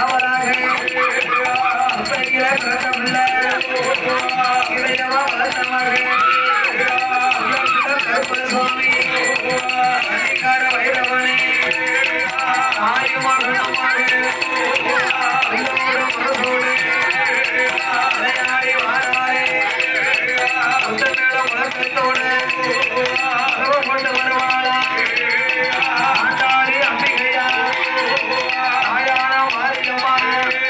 காவலாக பிரதமல்ல இதயமா வளர்த்தமாக கருப்பன் சுவாமி அதிகார வைரவனே. ஆயுமாக மனசோடு. அலையாடி வாராரே. உத்தமேள உலகத்தோடு Amen.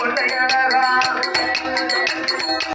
கொண்டையா